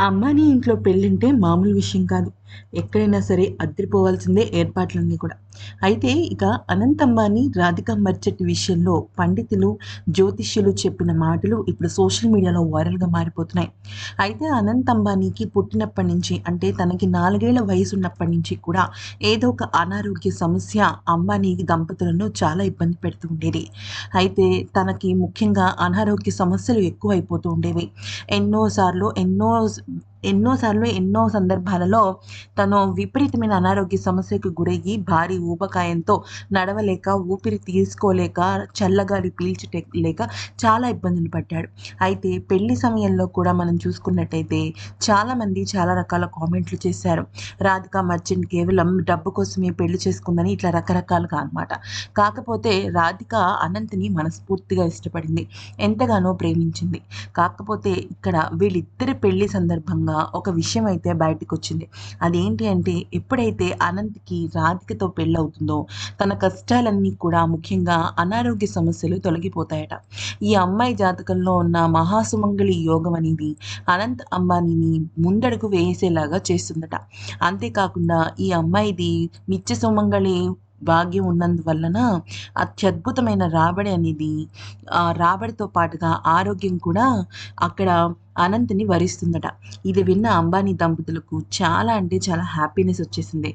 అమ్మాని ఇంట్లో పెళ్ళంటే మామూలు విషయం కాదు. ఎక్కడైనా సరే అద్దరిపోవాల్సిందే ఏర్పాట్లన్నీ కూడా. అయితే ఇక అనంత్ అంబానీ రాధిక మర్చెట్ విషయంలో పండితులు జ్యోతిష్యులు చెప్పిన మాటలు ఇప్పుడు సోషల్ మీడియాలో వైరల్గా మారిపోతున్నాయి. అయితే అనంత్ అంబానీకి పుట్టినప్పటి నుంచి అంటే తనకి నాలుగేళ్ళ వయసు ఉన్నప్పటి నుంచి కూడా ఏదో ఒక అనారోగ్య సమస్య అంబానీ దంపతులను చాలా ఇబ్బంది పెడుతూ ఉండేది. అయితే తనకి ముఖ్యంగా అనారోగ్య సమస్యలు ఎక్కువైపోతూ ఉండేవి. ఎన్నోసార్లు ఎన్నో ఎన్నోసార్లు ఎన్నో సందర్భాలలో తను విపరీతమైన అనారోగ్య సమస్యకు గురయ్యి భారీ ఊబకాయంతో నడవలేక ఊపిరి తీసుకోలేక చల్లగాలి పీల్చలేక చాలా ఇబ్బందులు పడ్డాడు. అయితే పెళ్ళి సమయంలో కూడా మనం చూసుకున్నట్టయితే చాలామంది చాలా రకాల కామెంట్లు చేశారు. రాధిక మర్చెంట్ కేవలం డబ్బు కోసమే పెళ్ళి చేసుకుందని ఇట్లా రకరకాలుగా అనమాట కాకపోతే రాధిక అనంత్ని మనస్ఫూర్తిగా ఇష్టపడింది. ఎంతగానో ప్రేమించింది. కాకపోతే ఇక్కడ వీళ్ళిద్దరి పెళ్ళి సందర్భంగా ఒక విషయం అయితే బయటకు వచ్చింది అదేంటి అంటే ఎప్పుడైతే అనంత్కి రాధికతో పెళ్ళవుతుందో తన కష్టాలన్నీ కూడా ముఖ్యంగా అనారోగ్య సమస్యలు తొలగిపోతాయట. ఈ అమ్మాయి జాతకంలో ఉన్న మహాసుమంగళి యోగం అనేది అనంత్ అంబానీని ముందడుగు వేసేలాగా చేస్తుందట. అంతేకాకుండా ఈ అమ్మాయిది నిత్య సుమంగళి భాగ్యం ఉన్నందువలన అత్యద్భుతమైన రాబడి అనేది ఆ రాబడితో పాటుగా ఆరోగ్యం కూడా అక్కడ అనంత్ని వరిస్తుందట. ఇది విన్న అంబానీ దంపతులకు చాలా అంటే చాలా హ్యాపీనెస్ వచ్చేసింది.